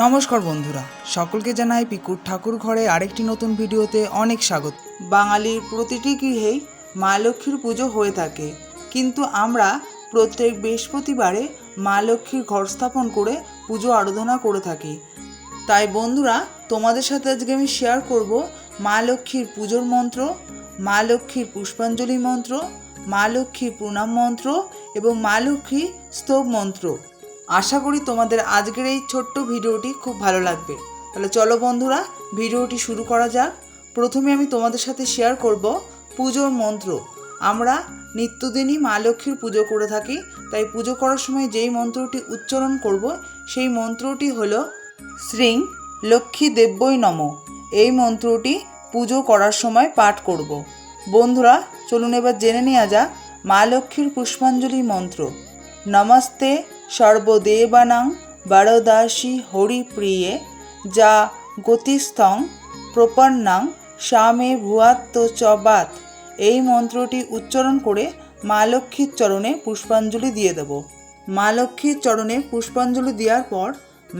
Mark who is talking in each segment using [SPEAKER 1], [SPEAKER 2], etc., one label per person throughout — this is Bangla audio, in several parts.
[SPEAKER 1] নমস্কার বন্ধুরা, সকলকে জানাই পিকুর ঠাকুর ঘরে আরেকটি নতুন ভিডিওতে অনেক স্বাগত। বাঙালির প্রতিটি গৃহেই মা লক্ষ্মীর পুজো হয়ে থাকে। কিন্তু আমরা প্রত্যেক বৃহস্পতিবারে মা লক্ষ্মীর ঘর স্থাপন করে পুজো আরাধনা করে থাকি। তাই বন্ধুরা, তোমাদের সাথে আজকে আমি শেয়ার করব মা লক্ষ্মীর পুজোর মন্ত্র, মা লক্ষ্মীর পুষ্পাঞ্জলি মন্ত্র, মা লক্ষ্মীর প্রণাম মন্ত্র এবং মা লক্ষ্মী স্তব মন্ত্র। আশা করি তোমাদের আজকের এই ছোট্ট ভিডিওটি খুব ভালো লাগবে। তাহলে চলো বন্ধুরা, ভিডিওটি শুরু করা যাক। প্রথমে আমি তোমাদের সাথে শেয়ার করব পুজোর মন্ত্র। আমরা নিত্যদিনই মা লক্ষ্মীর পুজো করে থাকি, তাই পুজো করার সময় যেই মন্ত্রটি উচ্চারণ করব, সেই মন্ত্রটি হলো শ্রীং লক্ষ্মী দেব্যই নম। এই মন্ত্রটি পুজো করার সময় পাঠ করব। বন্ধুরা, চলুন এবার জেনে নেওয়া যাক মা লক্ষ্মীর পুষ্পাঞ্জলি মন্ত্র। নমস্তে সর্বদেবানাং বারদাসী হরিপ্রিয়ে, যা গতিস্থং প্রপন্নাং স্বামে ভুয়াত্ম চবাত এই মন্ত্রটি উচ্চারণ করে মা লক্ষ্মীর চরণে পুষ্পাঞ্জলি দিয়ে দেব। মা লক্ষ্মীর চরণে পুষ্পাঞ্জলি দেওয়ার পর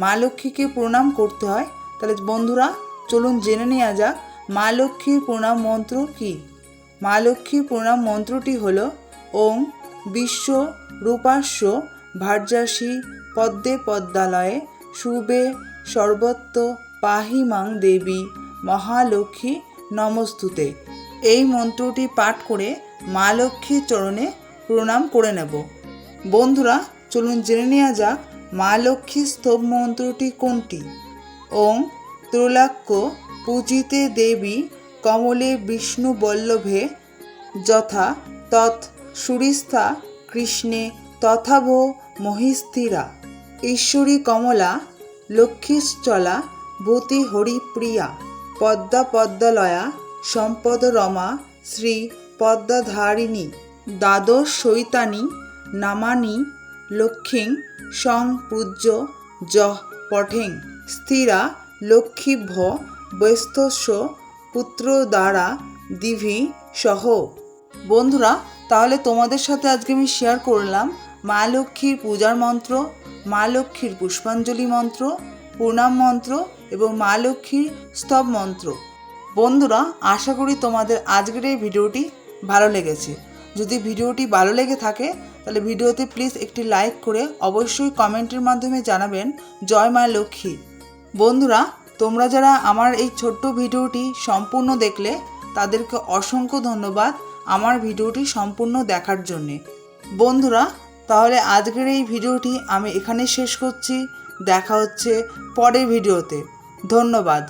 [SPEAKER 1] মা লক্ষ্মীকে প্রণাম করতে হয়। তাহলে বন্ধুরা, চলুন জেনে নেওয়া যাক, মা লক্ষ্মীর প্রণাম মন্ত্র কী? মা লক্ষ্মীর প্রণাম মন্ত্রটি হল, ওং বিশ্ব রূপাস্য ভার্যাসী পদ্মে পদ্মালয়ে শুভে সর্বত্র পাহিমাং দেবী মহালক্ষ্মী নমস্তুতে। এই মন্ত্রটি পাঠ করে মা লক্ষ্মীর চরণে প্রণাম করে নেব। বন্ধুরা, চলুন জেনে নেওয়া যাক মা লক্ষ্মীর স্তব মন্ত্রটি কোনটি? ওং ত্রৈলাক্য পূজিতে দেবী কমলে বিষ্ণু বল্লভে যথা তৎ সুরিস্থা কৃষ্ণে তথাভ মহিস্থিরা। ঈশ্বরী কমলা, লক্ষ্মীশ্চলা, ভূতি হরিপ্রিয়া, পদ্মা পদ্মালয়া সম্পদ রমা শ্রী পদ্মাধারিণী, দ্বাদশ শৈতানী, নামানি, লক্ষ্মীং সংপূজ্য জহ পঠেং। স্থিরা, লক্ষ্মীভ্য বৈস্তস্য পুত্র দ্বারা দিভি, সহ। বন্ধুরা, তাহলে তোমাদের সাথে আজকে আমি শেয়ার করলাম মা লক্ষ্মীর পূজার মন্ত্র, মা লক্ষ্মীর পুষ্পাঞ্জলি মন্ত্র, প্রণাম মন্ত্র এবং মা লক্ষ্মীর স্তব মন্ত্র। বন্ধুরা, আশা করি তোমাদের আজকের এই ভিডিওটি ভালো লেগেছে। যদি ভিডিওটি ভালো লেগে থাকে, তাহলে ভিডিওতে প্লিজ একটি লাইক করে অবশ্যই কমেন্টের মাধ্যমে জানাবেন, জয় মা লক্ষ্মী। বন্ধুরা, তোমরা যারা আমার এই ছোট্ট ভিডিওটি সম্পূর্ণ দেখলে, তাদেরকে অসংখ্য ধন্যবাদ আমার ভিডিওটি সম্পূর্ণ দেখার জন্যে। বন্ধুরা তাহলে আজকের এই ভিডিওটি আমি এখানে শেষ করছি। দেখা হচ্ছে পরের ভিডিওতে। ধন্যবাদ।